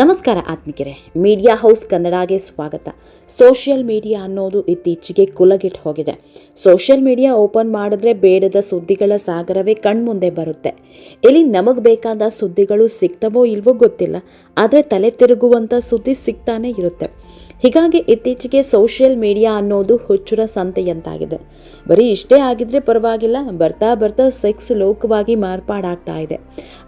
ನಮಸ್ಕಾರ ಆತ್ಮಿಕರೇ, media house ಕನ್ನಡಗೆ ಸ್ವಾಗತ. Social media ಅನ್ನೋದು ಇತ್ತೀಚೆಗೆ ಕುಲಗಿಟ್ ಹೋಗಿದೆ. ಸೋಷಿಯಲ್ ಮೀಡಿಯಾ ಓಪನ್ ಮಾಡಿದ್ರೆ ಬೇಡದ ಸುದ್ದಿಗಳ ಸಾಗರವೇ ಕಣ್ಮುಂದೆ ಬರುತ್ತೆ. ಇಲ್ಲಿ ನಮಗೆ ಬೇಕಾದ ಸುದ್ದಿಗಳು ಸಿಗ್ತವೋ ಇಲ್ವೋ ಗೊತ್ತಿಲ್ಲ, ಆದರೆ ತಲೆ ತಿರುಗುವಂಥ ಸುದ್ದಿ ಸಿಗ್ತಾನೆ ಇರುತ್ತೆ. ಹೀಗಾಗಿ ಇತ್ತೀಚೆಗೆ ಸೋಷಿಯಲ್ ಮೀಡಿಯಾ ಅನ್ನೋದು ಹುಚ್ಚುರ ಸಂತೆಯಂತಾಗಿದೆ. ಬರೀ ಇಷ್ಟೇ ಆಗಿದ್ರೆ ಪರವಾಗಿಲ್ಲ, ಬರ್ತಾ ಬರ್ತಾ ಸೆಕ್ಸ್ ಲೋಕವಾಗಿ ಮಾರ್ಪಾಡಾಗ್ತಾ ಇದೆ.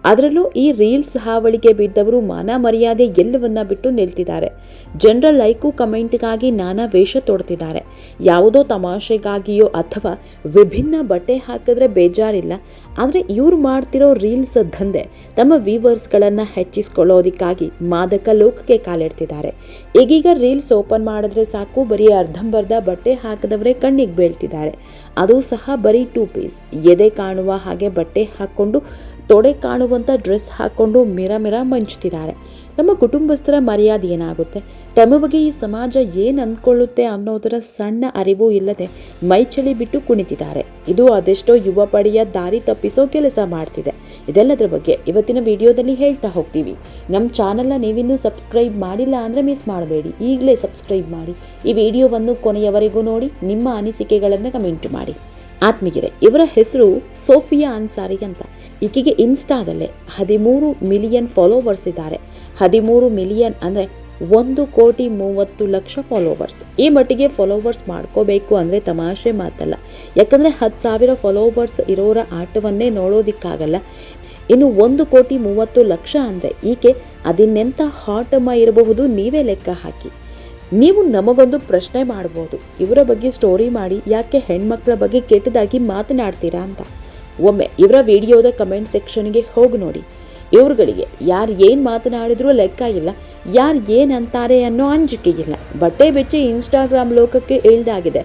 ಅದರಲ್ಲೂ ಈ ರೀಲ್ಸ್ ಹಾವಳಿಗೆ ಬಿದ್ದವರು ಮಾನ ಮರ್ಯಾದೆ ಎಲ್ಲವನ್ನ ಬಿಟ್ಟು ನಿಲ್ತಿದ್ದಾರೆ. ಜನರ ಲೈಕು ಕಮೆಂಟ್ಗಾಗಿ ನಾನಾ ವೇಷ ತೊಡ್ತಿದ್ದಾರೆ. ಯಾವುದೋ ತಮಾಷೆಗಾಗಿಯೋ ಅಥವಾ ವಿಭಿನ್ನ ಬಟ್ಟೆ ಹಾಕಿದ್ರೆ ಬೇಜಾರಿಲ್ಲ. ಆದರೆ ಇವ್ರು ಮಾಡ್ತಿರೋ ರೀಲ್ಸ್ ದಂಧೆ ತಮ್ಮ ವ್ಯೂವರ್ಸ್ಗಳನ್ನು ಹೆಚ್ಚಿಸ್ಕೊಳ್ಳೋದಕ್ಕಾಗಿ ಮಾದಕ ಲೋಕಕ್ಕೆ ಕಾಲಿಡ್ತಿದ್ದಾರೆ. ಈಗೀಗ ರೀಲ್ಸ್ ಓಪನ್ ಮಾಡಿದ್ರೆ ಸಾಕು, ಬರೀ ಅರ್ಧಂಬರ್ಧ ಬಟ್ಟೆ ಹಾಕಿದವರೇ ಕಣ್ಣಿಗೆ ಬೀಳ್ತಿದ್ದಾರೆ. ಅದು ಸಹ ಬರೀ ಟೂ ಪೀಸ್. ಎದೆ ಕಾಣುವ ಹಾಗೆ ಬಟ್ಟೆ ಹಾಕ್ಕೊಂಡು ತೊಡೆ ಕಾಣುವಂಥ ಡ್ರೆಸ್ ಹಾಕ್ಕೊಂಡು ಮಿರ ಮಿರ ಮಂಚ್ತಿದ್ದಾರೆ ನಮ್ಮ ಕುಟುಂಬಸ್ಥರ ಮರ್ಯಾದೆ ಏನಾಗುತ್ತೆ? ತಮ್ಮ ಬಗ್ಗೆ ಈ ಸಮಾಜ ಏನು ಅಂದ್ಕೊಳ್ಳುತ್ತೆ ಅನ್ನೋದರ ಸಣ್ಣ ಅರಿವು ಇಲ್ಲದೆ ಮೈಚಳಿ ಬಿಟ್ಟು ಕುಣಿತಿದ್ದಾರೆ. ಇದು ಅದೆಷ್ಟೋ ಯುವ ಪಡೆಯ ದಾರಿ ತಪ್ಪಿಸೋ ಕೆಲಸ ಮಾಡ್ತಿದೆ. ಇದೆಲ್ಲದರ ಬಗ್ಗೆ ಇವತ್ತಿನ ವಿಡಿಯೋದಲ್ಲಿ ಹೇಳ್ತಾ ಹೋಗ್ತೀವಿ. ನಮ್ಮ ಚಾನಲ್ನ ನೀವಿನ್ನೂ ಸಬ್ಸ್ಕ್ರೈಬ್ ಮಾಡಿಲ್ಲ ಅಂದರೆ ಮಿಸ್ ಮಾಡಬೇಡಿ. ಈಗಲೇ ಸಬ್ಸ್ಕ್ರೈಬ್ ಮಾಡಿ. ಈ ವಿಡಿಯೋವನ್ನು ಕೊನೆಯವರೆಗೂ ನೋಡಿ, ನಿಮ್ಮ ಅನಿಸಿಕೆಗಳನ್ನು ಕಮೆಂಟ್ ಮಾಡಿ. ಆತ್ಮೀಗೆರೆ ಇವರ ಹೆಸರು ಸೋಫಿಯಾ ಅನ್ಸಾರಿ ಅಂತ. ಈಕೆಗೆ ಇನ್ಸ್ಟಾದಲ್ಲೇ ಹದಿಮೂರು ಮಿಲಿಯನ್ ಫಾಲೋವರ್ಸ್ ಇದ್ದಾರೆ. ಹದಿಮೂರು ಮಿಲಿಯನ್ ಅಂದರೆ ಒಂದು ಕೋಟಿ ಮೂವತ್ತು ಲಕ್ಷ ಫಾಲೋವರ್ಸ್. ಈ ಮಟ್ಟಿಗೆ ಫಾಲೋವರ್ಸ್ ಮಾಡ್ಕೋಬೇಕು ಅಂದರೆ ತಮಾಷೆ ಮಾತಲ್ಲ. ಯಾಕಂದರೆ ಹತ್ತು ಸಾವಿರ ಫಾಲೋವರ್ಸ್ ಇರೋರ ಆಟವನ್ನೇ ನೋಡೋದಿಕ್ಕಾಗಲ್ಲ. ಇನ್ನು ಒಂದು ಕೋಟಿ ಮೂವತ್ತು ಲಕ್ಷ ಅಂದರೆ ಈಕೆ ಅದಿನ್ನೆಂಥ ಹಾಟಮ್ಮ ಇರಬಹುದು ನೀವೇ ಲೆಕ್ಕ ಹಾಕಿ. ನೀವು ನಮಗೊಂದು ಪ್ರಶ್ನೆ ಮಾಡ್ಬೋದು. ಇವರ ಬಗ್ಗೆ ಸ್ಟೋರಿ ಮಾಡಿ, ಯಾಕೆ ಹೆಣ್ಮಕ್ಳ ಬಗ್ಗೆ ಕೆಟ್ಟದಾಗಿ ಮಾತನಾಡ್ತೀರಾ ಅಂತ. ಒಮ್ಮೆ ಇವರ ವಿಡಿಯೋದ ಕಮೆಂಟ್ ಸೆಕ್ಷನ್ಗೆ ಹೋಗಿ ನೋಡಿ. ಇವ್ರುಗಳಿಗೆ ಯಾರು ಏನು ಮಾತನಾಡಿದ್ರು ಲೆಕ್ಕ ಇಲ್ಲ, ಯಾರು ಏನು ಅಂತಾರೆ ಅನ್ನೋ ಅಂಜಿಕೆ ಇಲ್ಲ. ಬಟ್ಟೆ ಬೆಚ್ಚಿ ಇನ್ಸ್ಟಾಗ್ರಾಮ್ ಲೋಕಕ್ಕೆ ಇಳ್ದಾಗಿದೆ.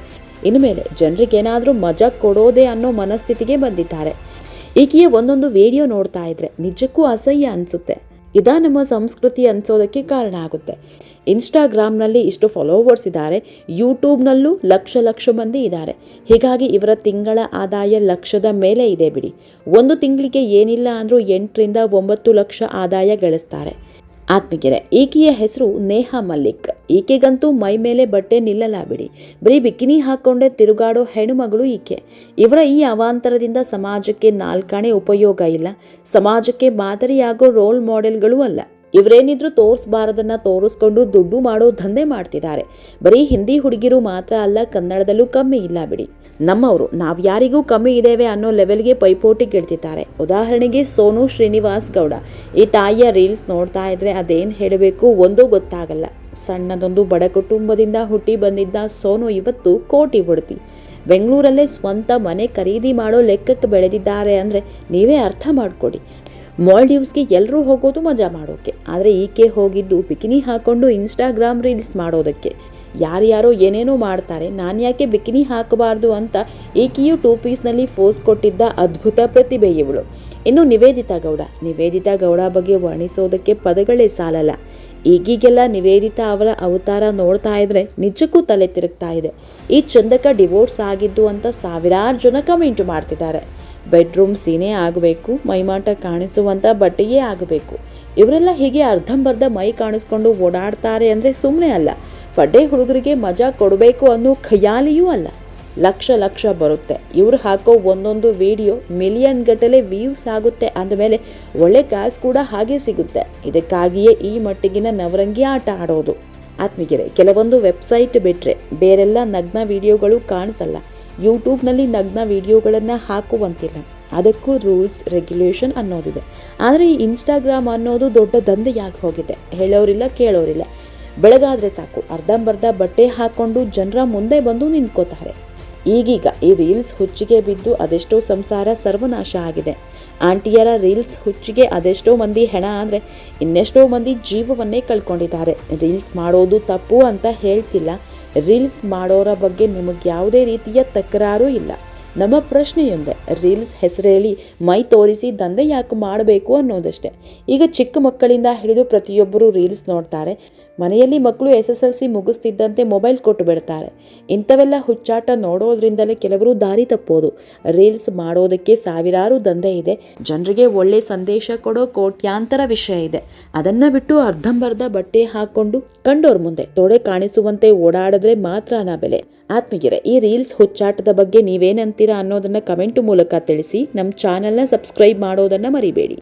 ಇನ್ಮೇಲೆ ಜನರಿಗೇನಾದರೂ ಮಜಾ ಕೊಡೋದೇ ಅನ್ನೋ ಮನಸ್ಥಿತಿಗೆ ಬಂದಿದ್ದಾರೆ. ಈಕೆಯ ಒಂದೊಂದು ವಿಡಿಯೋ ನೋಡ್ತಾ ಇದ್ರೆ ನಿಜಕ್ಕೂ ಅಸಹ್ಯ ಅನಿಸುತ್ತೆ. ಇದಾ ನಮ್ಮ ಸಂಸ್ಕೃತಿ ಅನಿಸೋದಕ್ಕೆ ಕಾರಣ ಆಗುತ್ತೆ. ಇನ್ಸ್ಟಾಗ್ರಾಮ್ನಲ್ಲಿ ಇಷ್ಟು ಫಾಲೋವರ್ಸ್ ಇದ್ದಾರೆ. ಯೂಟ್ಯೂಬ್ನಲ್ಲೂ ಲಕ್ಷ ಲಕ್ಷ ಮಂದಿ ಇದ್ದಾರೆ. ಹೀಗಾಗಿ ಇವರ ತಿಂಗಳ ಆದಾಯ ಲಕ್ಷದ ಮೇಲೆ ಇದೆ ಬಿಡಿ. ಒಂದು ತಿಂಗಳಿಗೆ ಏನಿಲ್ಲ ಅಂದರೂ ಎಂಟರಿಂದ ಒಂಬತ್ತು ಲಕ್ಷ ಆದಾಯ ಗಳಿಸ್ತಾರೆ. ಆತ್ಮಗೆರೆ ಈಕೆಯ ಹೆಸರು ನೇಹಾ ಮಲ್ಲಿಕ್. ಈಕೆಗಂತೂ ಮೈ ಮೇಲೆ ಬಟ್ಟೆ ನಿಲ್ಲಲ್ಲ ಬಿಡಿ. ಬರೀ ಬಿಕಿನಿ ಹಾಕ್ಕೊಂಡೆ ತಿರುಗಾಡೋ ಹೆಣ್ಣುಮಗಳು ಈಕೆ. ಇವರ ಈ ಅವಾಂತರದಿಂದ ಸಮಾಜಕ್ಕೆ ನಾಲ್ಕಾಣೆ ಉಪಯೋಗ ಇಲ್ಲ. ಸಮಾಜಕ್ಕೆ ಮಾದರಿಯಾಗೋ ರೋಲ್ ಮಾಡೆಲ್ಗಳೂ ಅಲ್ಲ. ಇವರೇನಿದ್ರು ತೋರಿಸಬಾರದನ್ನ ತೋರಿಸ್ಕೊಂಡು ದುಡ್ಡು ಮಾಡೋ ದಂಧೆ ಮಾಡ್ತಿದ್ದಾರೆ. ಬರೀ ಹಿಂದಿ ಹುಡುಗಿರು ಮಾತ್ರ ಅಲ್ಲ, ಕನ್ನಡದಲ್ಲೂ ಕಮ್ಮಿ ಇಲ್ಲ ಬಿಡಿ. ನಮ್ಮವರು, ನಾವು ಯಾರಿಗೂ ಕಮ್ಮಿ ಇದ್ದೇವೆ ಅನ್ನೋ ಲೆವೆಲ್ಗೆ ಪೈಪೋಟಿ ಗೆಡ್ತಿದ್ದಾರೆ ಉದಾಹರಣೆಗೆ ಸೋನು ಶ್ರೀನಿವಾಸ್ ಗೌಡ. ಈ ತಾಯಿಯ ರೀಲ್ಸ್ ನೋಡ್ತಾ ಇದ್ರೆ ಅದೇನು ಹೇಳಬೇಕು ಒಂದೂ ಗೊತ್ತಾಗಲ್ಲ. ಸಣ್ಣದೊಂದು ಬಡ ಕುಟುಂಬದಿಂದ ಹುಟ್ಟಿ ಬಂದಿದ್ದ ಸೋನು ಇವತ್ತು ಕೋಟಿ ಬುಡ್ತಿ ಬೆಂಗಳೂರಲ್ಲೇ ಸ್ವಂತ ಮನೆ ಖರೀದಿ ಮಾಡೋ ಲೆಕ್ಕಕ್ಕೆ ಬೆಳೆದಿದ್ದಾರೆ ಅಂದರೆ ನೀವೇ ಅರ್ಥ ಮಾಡಿಕೊಡಿ. ಮಾಲ್ಡೀವ್ಸ್ಗೆ ಎಲ್ಲರೂ ಹೋಗೋದು ಮಜಾ ಮಾಡೋಕ್ಕೆ ಆದರೆ ಈಕೆ ಹೋಗಿದ್ದು ಬಿಕಿನಿ ಹಾಕ್ಕೊಂಡು ಇನ್ಸ್ಟಾಗ್ರಾಮ್ ರೀಲ್ಸ್ ಮಾಡೋದಕ್ಕೆ. ಯಾರ್ಯಾರೋ ಏನೇನೋ ಮಾಡ್ತಾರೆ, ನಾನು ಯಾಕೆ ಬಿಕಿನಿ ಹಾಕಬಾರ್ದು ಅಂತ ಈಕೆಯು ಟೂ ಪೀಸ್ನಲ್ಲಿ ಫೋಸ್ ಕೊಟ್ಟಿದ್ದ ಅದ್ಭುತ ಪ್ರತಿಭೆ ಇವಳು. ಇನ್ನು ನಿವೇದಿತಾ ಗೌಡ ನಿವೇದಿತಾ ಗೌಡ ಬಗ್ಗೆ ವರ್ಣಿಸೋದಕ್ಕೆ ಪದಗಳೇ ಸಾಲಲ್ಲ. ಈಗೀಗೆಲ್ಲ ನಿವೇದಿತಾ ಅವರ ಅವತಾರ ನೋಡ್ತಾ ಇದ್ರೆ ನಿಜಕ್ಕೂ ತಲೆ ತಿರುಗ್ತಾ ಇದೆ. ಈ ಚಂದಕ ಡಿವೋರ್ಸ್ ಆಗಿದ್ದು ಅಂತ ಸಾವಿರಾರು ಜನ ಕಮೆಂಟ್ ಮಾಡ್ತಿದ್ದಾರೆ. ಬೆಡ್ರೂಮ್ ಸೀನೇ ಆಗಬೇಕು, ಮೈಮಾಟ ಕಾಣಿಸುವಂಥ ಬಟ್ಟೆಯೇ ಆಗಬೇಕು. ಇವರೆಲ್ಲ ಹೀಗೆ ಅರ್ಧಂಬರ್ಧ ಮೈ ಕಾಣಿಸ್ಕೊಂಡು ಓಡಾಡ್ತಾರೆ ಅಂದರೆ ಸುಮ್ಮನೆ ಅಲ್ಲ. ಬಡ್ಡೆ ಹುಡುಗರಿಗೆ ಮಜಾ ಕೊಡಬೇಕು ಅನ್ನೋ ಖಯಾಲಿಯೂ ಅಲ್ಲ. ಲಕ್ಷ ಲಕ್ಷ ಬರುತ್ತೆ. ಇವ್ರು ಹಾಕೋ ಒಂದೊಂದು ವಿಡಿಯೋ ಮಿಲಿಯನ್ ಗಟ್ಟಲೆ ವ್ಯೂಸ್ ಆಗುತ್ತೆ ಅಂದಮೇಲೆ ಒಳ್ಳೆ ಕಾಸು ಕೂಡ ಹಾಗೆ ಸಿಗುತ್ತೆ. ಇದಕ್ಕಾಗಿಯೇ ಈ ಮಟ್ಟಿಗಿನ ನವರಂಗಿ ಆಟ ಆಡೋದು. ಆತ್ಮೀಗೆರೆ ಕೆಲವೊಂದು ವೆಬ್ಸೈಟ್ ಬಿಟ್ಟರೆ ಬೇರೆಲ್ಲ ನಗ್ನ ವಿಡಿಯೋಗಳು ಕಾಣಿಸಲ್ಲ. ಯೂಟ್ಯೂಬ್ನಲ್ಲಿ ನಗ್ನ ವಿಡಿಯೋಗಳನ್ನು ಹಾಕುವಂತಿಲ್ಲ. ಅದಕ್ಕೂ ರೂಲ್ಸ್, ರೆಗ್ಯುಲೇಷನ್ ಅನ್ನೋದಿದೆ. ಆದರೆ ಈ ಇನ್ಸ್ಟಾಗ್ರಾಮ್ ಅನ್ನೋದು ದೊಡ್ಡ ದಂಧೆಯಾಗಿ ಹೋಗಿದೆ. ಹೇಳೋರಿಲ್ಲ, ಕೇಳೋರಿಲ್ಲ. ಬೆಳಗಾದರೆ ಸಾಕು. ಅರ್ಧಂಬರ್ಧ ಬಟ್ಟೆ ಹಾಕ್ಕೊಂಡು ಜನರ ಮುಂದೆ ಬಂದು ನಿಂತ್ಕೋತಾರೆ. ಈಗೀಗ ಈ ರೀಲ್ಸ್ ಹುಚ್ಚಿಗೆ ಬಿದ್ದು ಅದೆಷ್ಟೋ ಸಂಸಾರ ಸರ್ವನಾಶ ಆಗಿದೆ. ಆಂಟಿಯರ ರೀಲ್ಸ್ ಹುಚ್ಚಿಗೆ ಅದೆಷ್ಟೋ ಮಂದಿ ಹೆಣ ಅಂದರೆ ಇನ್ನೆಷ್ಟೋ ಮಂದಿ ಜೀವವನ್ನೇ ಕಳ್ಕೊಂಡಿದ್ದಾರೆ. ರೀಲ್ಸ್ ಮಾಡೋದು ತಪ್ಪು ಅಂತ ಹೇಳ್ತಿಲ್ಲ. ರೀಲ್ಸ್ ಮಾಡೋರ ಬಗ್ಗೆ ನಿಮಗೆ ಯಾವುದೇ ರೀತಿಯ ತಕರಾರು ಇಲ್ಲ. ನಮ್ಮ ಪ್ರಶ್ನೆಯೊಂದೇ ರೀಲ್ಸ್ ಹೆಸರೇಳಿ ಮೈ ತೋರಿಸಿ ದಂಧೆ ಯಾಕೆ ಮಾಡಬೇಕು ಅನ್ನೋದಷ್ಟೇ. ಈಗ ಚಿಕ್ಕ ಮಕ್ಕಳಿಂದ ಹಿಡಿದು ಪ್ರತಿಯೊಬ್ಬರು ರೀಲ್ಸ್ ನೋಡ್ತಾರೆ. ಮನೆಯಲ್ಲಿ ಮಕ್ಕಳು ಎಸ್ ಎಸ್ ಎಲ್ ಸಿ ಮುಗಿಸ್ತಿದ್ದಂತೆ ಮೊಬೈಲ್ ಕೊಟ್ಟು ಬಿಡ್ತಾರೆ. ಇಂಥವೆಲ್ಲ ಹುಚ್ಚಾಟ ನೋಡೋದ್ರಿಂದಲೇ ಕೆಲವರು ದಾರಿ ತಪ್ಪೋದು. ರೀಲ್ಸ್ ಮಾಡೋದಕ್ಕೆ ಸಾವಿರಾರು ದಂಧೆ ಇದೆ. ಜನರಿಗೆ ಒಳ್ಳೆ ಸಂದೇಶ ಕೊಡೋ ಕೋಟ್ಯಾಂತರ ವಿಷಯ ಇದೆ. ಅದನ್ನು ಬಿಟ್ಟು ಅರ್ಧಂಬರ್ಧ ಬಟ್ಟೆ ಹಾಕೊಂಡು ಕಂಡೋರ್ ಮುಂದೆ ತೊಡೆ ಕಾಣಿಸುವಂತೆ ಓಡಾಡಿದ್ರೆ ಮಾತ್ರ ನಾ ಬೆಲೆ. ಆತ್ಮಗಿರೆ ಈ ರೀಲ್ಸ್ ಹುಚ್ಚಾಟದ ಬಗ್ಗೆ ನೀವೇನಂತೀರಾ ಅನ್ನೋದನ್ನ ಕಮೆಂಟ್ ಮೂಲಕ ತಿಳಿಸಿ. ನಮ್ಮ ಚಾನೆಲ್ನ ಸಬ್ಸ್ಕ್ರೈಬ್ ಮಾಡೋದನ್ನ ಮರಿಬೇಡಿ.